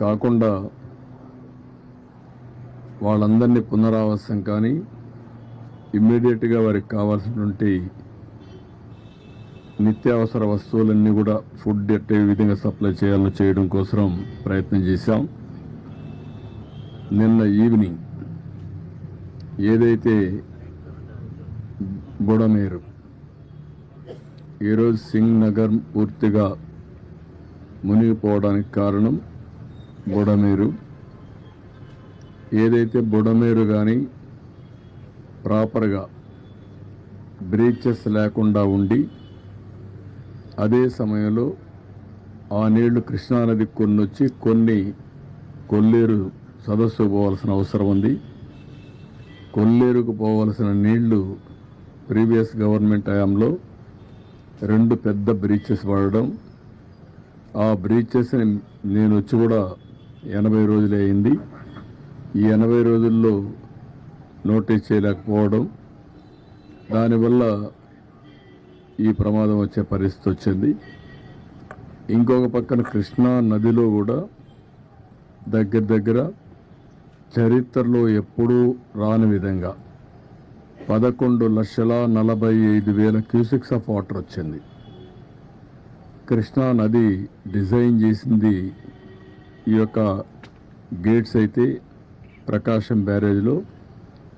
కాకుండా వాళ్ళందరినీ పునరావాసం కానీ ఇమ్మీడియట్గా వారికి కావాల్సినటువంటి నిత్యావసర వస్తువులన్నీ కూడా ఫుడ్ ఎట్టే విధంగా సప్లై చేయాలని చేయడం కోసం ప్రయత్నం చేశాం. నిన్న ఈవినింగ్ ఏదైతే బుడమేరు ఈరోజు సింగ్ నగర్ పూర్తిగా మునిగిపోవడానికి కారణం బుడమేరు. ఏదైతే బుడమేరు కానీ ప్రాపర్గా బ్రీచెస్ లేకుండా ఉండి అదే సమయంలో ఆ నీళ్ళు కృష్ణానది కొన్ని వచ్చి కొన్ని కొల్లేరు సదస్సు పోవాల్సిన అవసరం ఉంది. కొల్లేరుకు పోవలసిన నీళ్ళు ప్రీవియస్ గవర్నమెంట్ హయాంలో రెండు పెద్ద బ్రీచెస్ పడడం ఆ బ్రీచెస్ని నేను వచ్చి కూడా ఎనభై రోజులు అయింది. ఈ ఎనభై రోజుల్లో నోటీస్ చేయలేకపోవడం దానివల్ల ఈ ప్రమాదం వచ్చే పరిస్థితి వచ్చింది. ఇంకొక పక్కన కృష్ణా నదిలో కూడా దగ్గర దగ్గర చరిత్రలో ఎప్పుడూ రాని విధంగా పదకొండు లక్షల నలభై ఐదు వేల క్యూసిక్స్ ఆఫ్ వాటర్ వచ్చింది. కృష్ణా నది డిజైన్ చేసింది ఈ యొక్క గేట్స్ అయితే ప్రకాశం బ్యారేజ్లో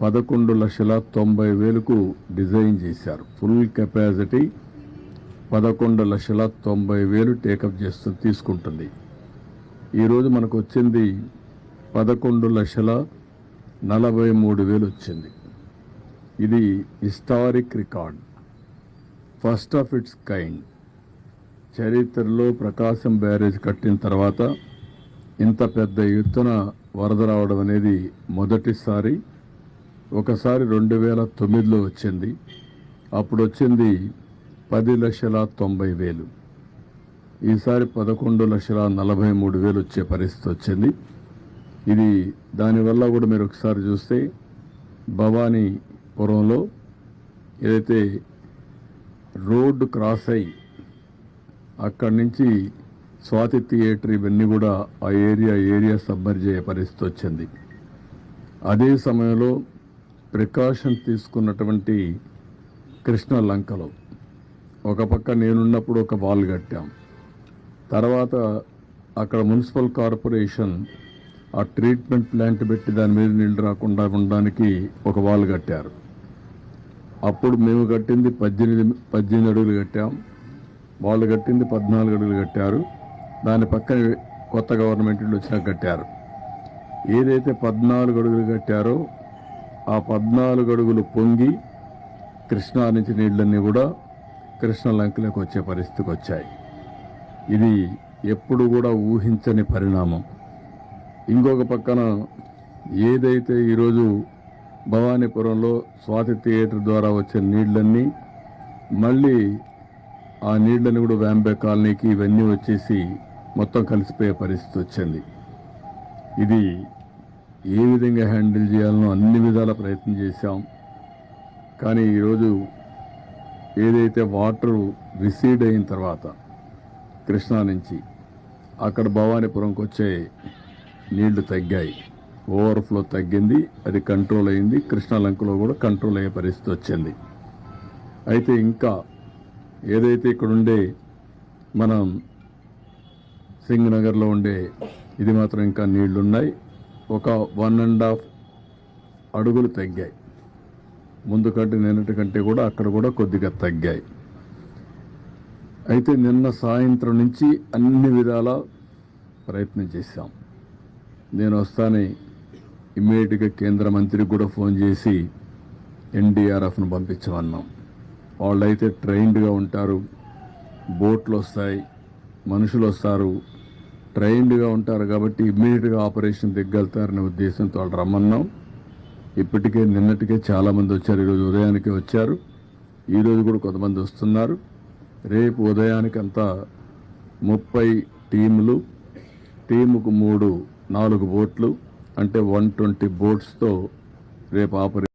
పదకొండు లక్షల తొంభై వేలకు డిజైన్ చేశారు. ఫుల్ కెపాసిటీ పదకొండు లక్షల తొంభై వేలు టేకప్ చేస్తూ తీసుకుంటుంది. ఈరోజు మనకు వచ్చింది పదకొండు లక్షల నలభై మూడు వేలు వచ్చింది. ఇది historic record. First of its kind. చరిత్రలో ప్రకాశం బ్యారేజ్ కట్టిన తర్వాత ఇంత పెద్ద ఎత్తున వరద రావడం అనేది మొదటిసారి. ఒకసారి రెండు వేల తొమ్మిదిలో వచ్చింది. అప్పుడు వచ్చింది పది లక్షల తొంభై వేలు. ఈసారి పదకొండు లక్షల నలభై మూడు వేలు వచ్చే పరిస్థితి వచ్చింది. ఇది దానివల్ల కూడా మీరు ఒకసారి చూస్తే భవానీపురంలో ఏదైతే రోడ్డు క్రాస్ అయ్యి అక్కడి నుంచి స్వాతి థియేటర్ ఇవన్నీ కూడా ఆ ఏరియా ఏరియా సబ్మర్జ్ అయ్యే పరిస్థితి వచ్చింది. అదే సమయంలో ప్రికాషన్ తీసుకున్నటువంటి కృష్ణ లంకలో ఒక పక్క నేనున్నప్పుడు ఒక వాల్ కట్టాం. తర్వాత అక్కడ మున్సిపల్ కార్పొరేషన్ ఆ ట్రీట్మెంట్ ప్లాంట్ పెట్టి దాని మీద నీళ్ళు రాకుండా ఉండడానికి ఒక వాల్ కట్టారు. అప్పుడు మేము కట్టింది పద్దెనిమిది పద్దెనిమిది అడుగులు కట్టాం. వాళ్ళు కట్టింది పద్నాలుగు అడుగులు కట్టారు. దాని పక్కన కొత్త గవర్నమెంట్ వచ్చినా కట్టారు. ఏదైతే పద్నాలుగు అడుగులు కట్టారో ఆ పద్నాలుగు అడుగులు పొంగి కృష్ణా నుంచి నీళ్ళన్నీ కూడా కృష్ణ లంకలోకి వచ్చే పరిస్థితికి వచ్చాయి. ఇది ఎప్పుడు కూడా ఊహించని పరిణామం. ఇంకొక పక్కన ఏదైతే ఈరోజు భవానీపురంలో స్వాతి థియేటర్ ద్వారా వచ్చే నీళ్ళన్నీ మళ్ళీ ఆ నీళ్ళని కూడా వ్యాంబే కాలనీకి ఇవన్నీ వచ్చేసి మొత్తం కలిసిపోయే పరిస్థితి వచ్చింది ఇది ఏ విధంగా హ్యాండిల్ చేయాలనో అన్ని విధాల ప్రయత్నం చేశాం. కానీ ఈరోజు ఏదైతే వాటర్ రిసీడ్ అయిన తర్వాత కృష్ణా నుంచి అక్కడ భవానీపురంకి వచ్చే నీళ్ళు తగ్గాయి. ఓవర్ఫ్లో తగ్గింది అది కంట్రోల్ అయింది కృష్ణాలంకలో కూడా కంట్రోల్ అయ్యే పరిస్థితి వచ్చింది అయితే ఇంకా ఏదైతే ఇక్కడ ఉండే మనం సింగ్ నగర్లో ఉండే ఇది మాత్రం ఇంకా నీళ్ళున్నాయి. ఒక వన్ అండ్ హాఫ్ అడుగులు తగ్గాయి. ముందు కంటే నిన్నటి కంటే కూడా అక్కడ కూడా కొద్దిగా తగ్గాయి. అయితే నిన్న సాయంత్రం నుంచి అన్ని విధాల ప్రయత్నం చేశాం. నేను వస్తానే ఇమ్మీడియట్గా కేంద్ర మంత్రికి కూడా ఫోన్ చేసి ఎన్డీఆర్ఎఫ్ను పంపించమన్నాం. వాళ్ళైతే ట్రైన్డ్గా ఉంటారు బోట్లు వస్తాయి మనుషులు వస్తారు. ట్రైన్డ్గా ఉంటారు కాబట్టి ఇమ్మీడియట్గా ఆపరేషన్ దిగ్గలుతారనే ఉద్దేశంతో వాళ్ళు రమ్మన్నాం. ఇప్పటికే నిన్నటికే చాలామంది వచ్చారు. ఈరోజు ఉదయానికే వచ్చారు. ఈరోజు కూడా కొంతమంది వస్తున్నారు. రేపు ఉదయానికి అంతా ముప్పై టీములు టీముకు మూడు నాలుగు బోట్లు అంటే వన్ ట్వంటీ బోట్స్తో రేపు ఆపరేషన్